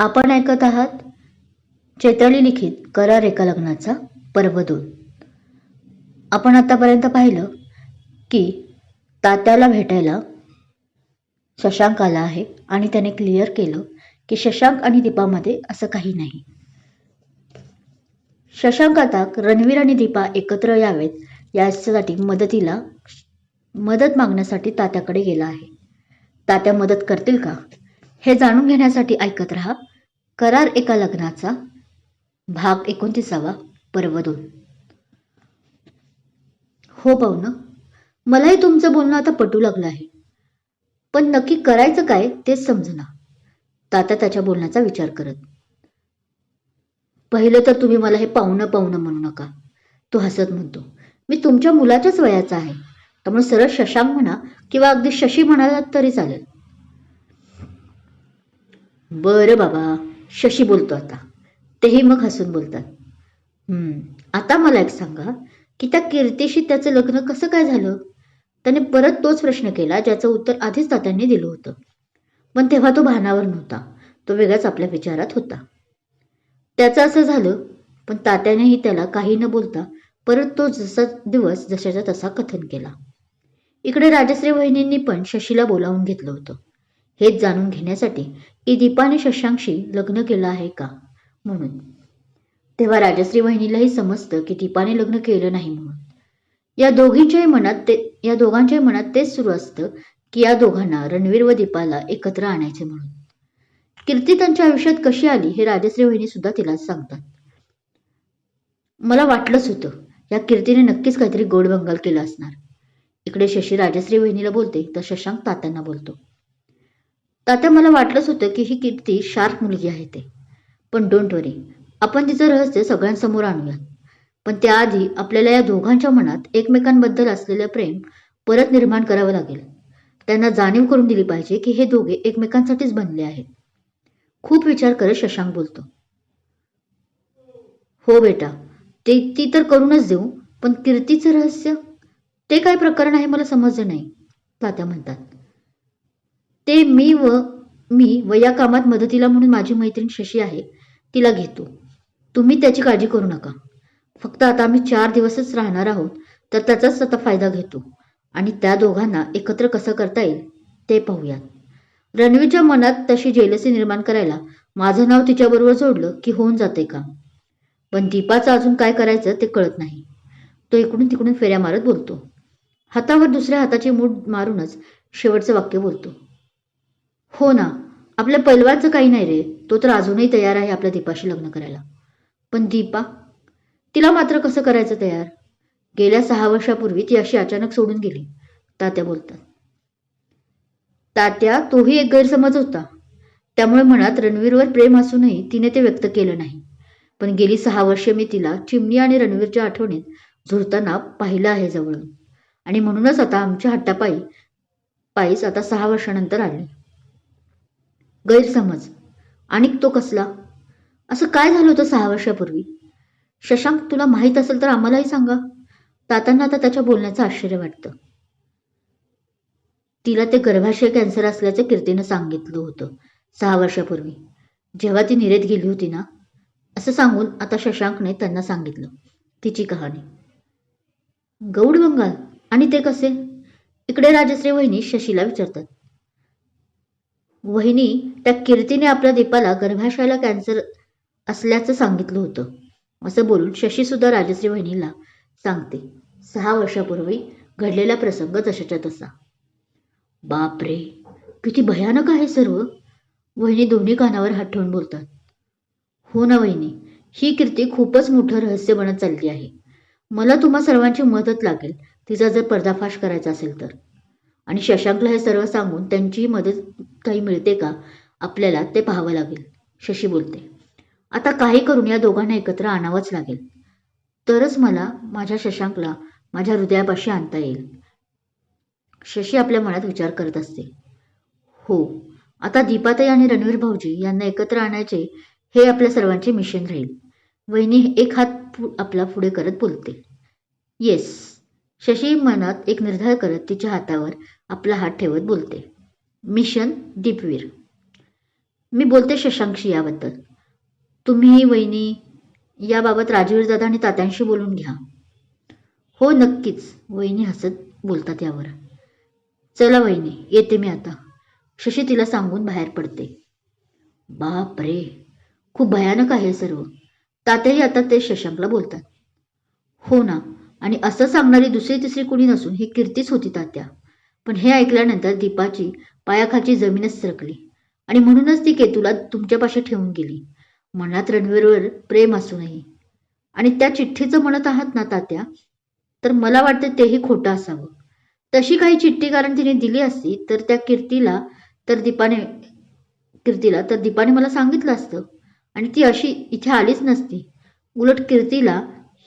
आपण ऐकत आहात चेतळी लिखित करार एका लग्नाचा पर्व दोन आपण आतापर्यंत पाहिलं की तात्याला भेटायला शशांक आला आहे आणि त्याने क्लिअर केलं की शशांक आणि दीपामध्ये असं काही नाही. शशांक आता रणवीर आणि दीपा एकत्र यावेत यासाठी मदतीला मदत मागण्यासाठी तात्याकडे गेला आहे. तात्या मदत करतील का? हे जाणून घेण्यासाठी ऐकत रहा. करार एका लग्नाचा. भाग एकोणतीसावा पर्व दोन हो पाहुणं मलाही तुमचं बोलणं आता पटू लागलं आहे. पण नक्की करायचं काय तेच समजना. तात्या त्याच्या बोलण्याचा विचार करत. पहिलं तर तुम्ही मला हे पाहुणं पाहुणं म्हणू नका. तो हसत म्हणतो मी तुमच्या मुलाच्याच वयाचा आहे. त्यामुळे सरळ शशांक म्हणा किंवा अगदी शशी म्हणाला तरी चालेल. बरं बाबा शशी बोलतो आता. तेही मग हसून बोलतात. आता मला एक सांगा की त्या कीर्तीशी त्याचं लग्न कसं काय झालं? त्याने परत तोच प्रश्न केला ज्याचं उत्तर आधीच तात्यांनी दिलं होतं. पण तेव्हा तो भानावर नव्हता. तो वेगळाच आपल्या विचारात होता. त्याचं असं झालं पण तात्यानेही त्याला काही न बोलता परत तो जसा दिवस जशाचा तसा कथन केला. इकडे राजश्री वहिनींनी पण शशीला बोलावून घेतलं होतं. हेच जाणून घेण्यासाठी की दीपाने शशांकशी लग्न केलं आहे का? म्हणून. तेव्हा राजश्री वहिनीलाही समजतं की दीपाने लग्न केलं नाही म्हणून. या दोघींच्याही मनात ते या दोघांच्याही मनात तेच सुरू असतं की या दोघांना रणवीर व दीपाला एकत्र आणायचे म्हणून. कीर्ती त्यांच्या आयुष्यात कशी आली हे राजश्री वहिनी सुद्धा तिलाच सांगतात. मला वाटलंच होतं या कीर्तीने नक्कीच काहीतरी गोड बंगाल केला असणार. इकडे शशी राजश्री वहिनीला बोलते तर शशांक तात्यांना बोलतो. तात्या मला वाटलंच होतं की ही कीर्ती शार्प मुलगी आहे ते. पण डोंट वरी आपण तिचं रहस्य सगळ्यांसमोर आणूयात. पण त्याआधी आपल्याला या दोघांच्या मनात एकमेकांबद्दल असलेलं प्रेम परत निर्माण करावं लागेल. त्यांना जाणीव करून दिली पाहिजे की हे दोघे एकमेकांसाठीच बनले आहेत. खूप विचार करत शशांक बोलतो. हो बेटा ते ती तर करूनच देऊ पण कीर्तीचं रहस्य? ते काय प्रकरण आहे मला समजलं नाही तात्या म्हणतात. ते मी व मी व या कामात मदतीला म्हणून माझी मैत्रीण शशी आहे तिला घेतो. तुम्ही त्याची काळजी करू नका. फक्त आता आम्ही चार दिवसच राहणार आहोत तर त्याचाच आता फायदा घेतो. आणि त्या दोघांना एकत्र कसं करता येईल ते पाहूयात. रणवीरच्या मनात तशी जेलसी निर्माण करायला माझं नाव तिच्याबरोबर जोडलं की होऊन जाते का? पण दीपाचं अजून काय करायचं ते कळत नाही. तो इकडून तिकडून फेऱ्या मारत बोलतो. हातावर दुसऱ्या हाताची मूठ मारूनच शेवटचं वाक्य बोलतो. हो ना. आपल्या पैलवानचं काही नाही रे. तो तर अजूनही तयार आहे आपल्या दीपाशी लग्न करायला. पण दीपा तिला मात्र कसं करायचं तयार? गेल्या सहा वर्षापूर्वी ती अशी अचानक सोडून गेली. तात्या बोलतात. तात्या तोही एक गैरसमज होता. त्यामुळे मनात रणवीरवर प्रेम असूनही तिने ते व्यक्त केलं नाही. पण गेली सहा वर्षे मी तिला चिमणी आणि रणवीरच्या आठवणीत झुरताना पाहिलं आहे जवळून. आणि म्हणूनच आता आमच्या हट्टापायी पायीच आता सहा वर्षानंतर आली. गैरसमज. आणि तो कसला? असं काय झालं होतं सहा वर्षापूर्वी? शशांक तुला माहीत असेल तर आम्हालाही सांगा. तातांना आता त्याच्या बोलण्याचं आश्चर्य वाटतं. तिला ते गर्भाशय कॅन्सर असल्याचं कीर्तीनं सांगितलं होतं सहा वर्षापूर्वी. जेव्हा ती निरेत गेली होती ना असं सांगून आता शशांकने त्यांना सांगितलं तिची कहाणी. गौड बंगाल आणि ते कसे? इकडे राजश्री वहिनी शशीला विचारतात. वहिनी त्या कीर्तीने आपल्या दीपाला गर्भाशयाला कॅन्सर असल्याचं सांगितलं होतं. असं बोलून शशीसुद्धा राजश्री वहिनीला सांगते सहा वर्षापूर्वी घडलेला प्रसंग जशाच्या तसा. बापरे किती भयानक आहे सर्व. वहिनी दोन्ही कानावर हात ठेवून बोलतात. हो ना वहिनी ही कीर्ती खूपच मोठं रहस्य बनत चालली आहे. मला तुम्हा सर्वांची मदत लागेल तिचा जर पर्दाफाश करायचा असेल तर. आणि शशांकला हे सर्व सांगून त्यांचीही मदत काही मिळते का? आपल्याला ते पाहावं लागेल. शशी बोलते आता काही करून या दोघांना एकत्र आणावंच लागेल. तरच मला माझ्या शशांकला माझ्या हृदयापाशी आणता येईल. शशी आपल्या मनात विचार करत असते हो आता दीपाताई आणि रणवीर भाऊजी यांना एकत्र आणायचे हे आपल्या सर्वांचे मिशन राहील. वहिनी एक हात आपला पुढे करत बोलते येस. शशी मनात एक निर्धार करत तिच्या हातावर आपला हात ठेवत बोलते मिशन दीपवीर. मी बोलते शशांकशी याबद्दल. तुम्ही वहिनी याबाबत राजवीर दादा आणि तात्यांशी बोलून घ्या. हो नक्कीच. वहिनी हसत बोलतात यावर. चला वहिनी येते मी आता. शशी तिला सांगून बाहेर पडते. बाप रे खूप भयानक आहे सर्व. तात्याही आता ते शशांकला बोलतात. हो ना आणि असं सांगणारी दुसरी तिसरी कुणी नसून ही कीर्तीच होती तात्या. पण हे ऐकल्यानंतर दीपाची पायाखालची जमीनच सरकली. आणि म्हणूनच ती केतूला तुमच्यापाशी ठेवून गेली. मनात रणवीरवर प्रेम असूनही. आणि त्या चिठ्ठीचं म्हणत आहात ना तात्या? तर मला वाटतं तेही खोटं असावं. तशी काही चिठ्ठी कारण तिने दिली असती तर त्या कीर्तीला तर दीपाने कीर्तीला तर दीपाने मला सांगितलं असतं. आणि ती अशी इथे आलीच नसती. उलट कीर्तीला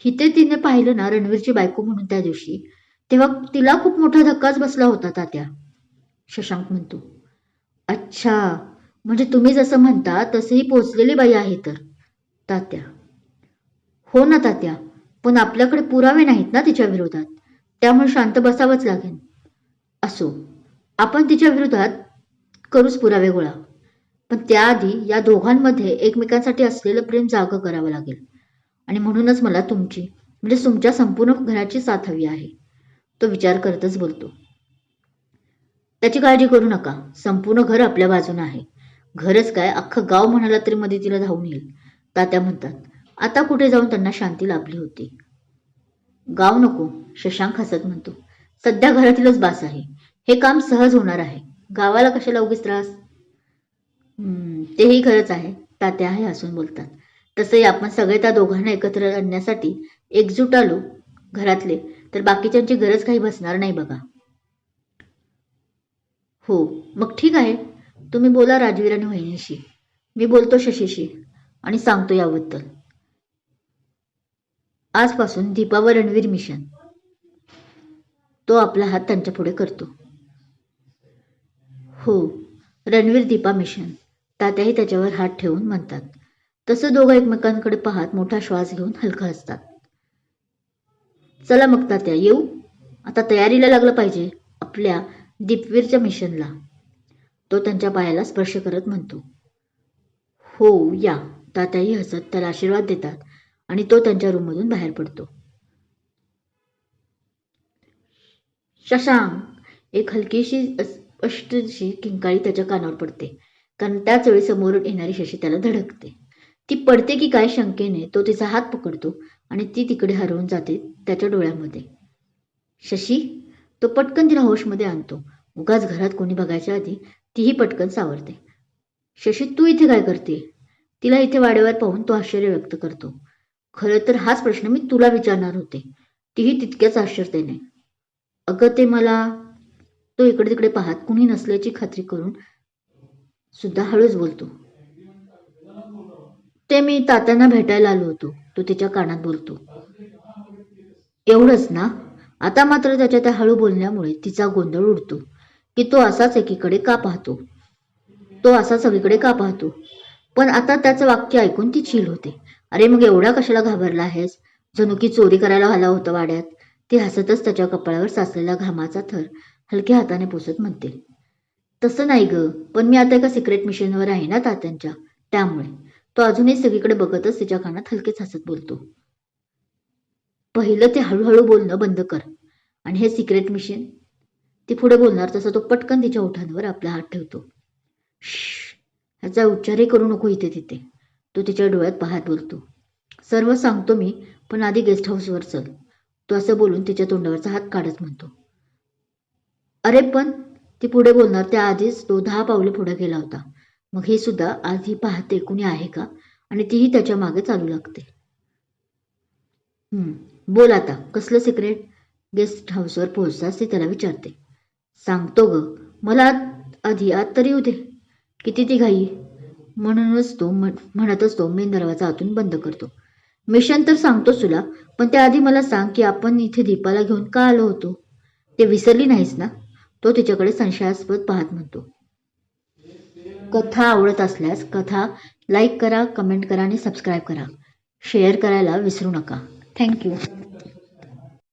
हिते तिने पाहिलं ना रणवीरची बायको म्हणून त्या दिवशी तेव्हा तिला खूप मोठा धक्काच बसला होता तात्या. शशांक म्हणतो. अच्छा म्हणजे तुम्ही जसं म्हणता तसंही पोचलेली बाई आहे तर. तात्या. हो ना तात्या. पण आपल्याकडे पुरावे नाहीत ना तिच्या विरोधात. त्यामुळे शांत बसावंच लागेल. असो आपण तिच्या विरोधात करूच पुरावे गोळा. पण त्याआधी या दोघांमध्ये एकमेकांसाठी असलेलं प्रेम जागं करावं लागेल. आणि म्हणूनच मला तुमची म्हणजे तुमच्या संपूर्ण घराची साथ हवी आहे. तो विचार करतच बोलतो. त्याची काळजी करू नका. संपूर्ण घर आपल्या बाजूने आहे. घरच काय अख्खं गाव म्हणाला तरी मदतीला धावून येईल. तात्या म्हणतात आता कुठे जाऊन त्यांना शांती लाभली होती? गाव नको शशांक हसत म्हणतो. सध्या घरातीलच बास आहे. हे काम सहज होणार आहे. गावाला कशाला उगीच त्रास? हम्म, तेही खरंच आहे तात्या आहे हसून बोलतात. तसंही आपण सगळे त्या दोघांना एकत्र आणण्यासाठी एकजूट आलो घरातले तर बाकीच्यांची गरज काही बसणार नाही बघा. हो मग ठीक आहे. तुम्ही बोला राजवीर आणि वहिनीशी. मी बोलतो शशीशी आणि सांगतो याबद्दल. आजपासून दीपा व रणवीर मिशन. तो आपला हात त्यांच्या पुढे करतो. हो रणवीर दीपा मिशन. तात्याही त्याच्यावर हात ठेवून म्हणतात. तसं दोघं एकमेकांकडे पाहत मोठा श्वास घेऊन हलका असतात चला मग तात्या येऊ? आता तयारीला लागलं पाहिजे. आपल्या दीपवीरच्या मिशनला. तो त्यांच्या पायाला स्पर्श करत म्हणतो हो या. तात्याही हसत त्याला आशीर्वाद देतात आणि तो त्यांच्या रूममधून बाहेर पडतो. शशांक एक हलकीशी स्पष्टशी किंकाळी त्याच्या कानावर पडते. कारण त्याच वेळी समोरून येणारी शशी त्याला धडकते. ती पडते की काय शंकेने तो तिचा हात पकडतो आणि ती तिकडे हरवून जाते त्याच्या डोळ्यामध्ये. शशी तो पटकन तिला होशमध्ये आणतो. उगाच घरात कोणी बघायच्या आधी तीही पटकन सावरते. शशी तू इथे काय करते? तिला इथे वाड्यावर पाहून तो आश्चर्य व्यक्त करतो. खरं तर हाच प्रश्न मी तुला विचारणार होते. तीही तितक्याच आश्चर्यतेने अगं ते मला तो इकडे तिकडे पाहत कुणी नसल्याची खात्री करून सुद्धा हळूच बोलतो. ते मी तात्यांना भेटायला आलो होतो. तो तिच्या कानात बोलतो. एवढंच ना? आता मात्र त्याच्या त्या हळू बोलण्यामुळे तिचा गोंधळ उडतो की तो असाच एकीकडे का पाहतो? तो असा सगळीकडे का पाहतो? पण आता त्याचं वाक्य ऐकून ती चिल होते. अरे मग एवढा कशाला घाबरला आहेस? जणू की चोरी करायला आला होता वाड्यात. ती हसतच त्याच्या कपाळावर साचलेला घामाचा थर हलक्या हाताने पुसत म्हणते. तसं नाही ग पण मी आता एका सिक्रेट मिशनवर आहे ना तात्यांच्या? त्यामुळे. तो अजूनही सगळीकडे बघतच तिच्या कानात हलकेच हसत बोलतो. पहिलं ते हळूहळू बोलणं बंद कर. आणि हे सिक्रेट मिशन ती पुढे बोलणार तसा तो पटकन तिच्या ओठांवर आपला हात ठेवतो. श ह्याचा उच्चारही करू नको इथे तिथे. तो तिच्या डोळ्यात पाहत बोलतो. सर्व सांगतो मी पण आधी गेस्ट हाऊसवर चल. तो असं बोलून तिच्या तोंडावरचा हात काढत म्हणतो. अरे पण ती पुढे बोलणार त्याआधीच तो दहा पावलं पुढे गेला होता. मग हे सुद्धा आधी पाहते कुणी आहे का? आणि तीही त्याच्यामागे चालू लागते. हम्म, बोल आता कसलं सिक्रेट गेस्ट हाऊसवर पोहोचताच ती त्याला विचारते. सांगतो ग मला आत- आधी आत तरी येऊ दे. किती ती घाई? म्हणूनच तो म्हण- म्हणतच तो मेन दरवाजा आतून बंद करतो. मिशन तर सांगतोच तुला पण त्याआधी मला सांग की आपण इथे दीपाला घेऊन का आलो होतो? ते विसरली नाहीस ना? तो तिच्याकडे संशयास्पद पाहत म्हणतो. कथा आवडत असल्यास कथा लाईक करा कमेंट करा आणि सबस्क्राईब करा. शेअर करायला विसरू नका. थँक्यू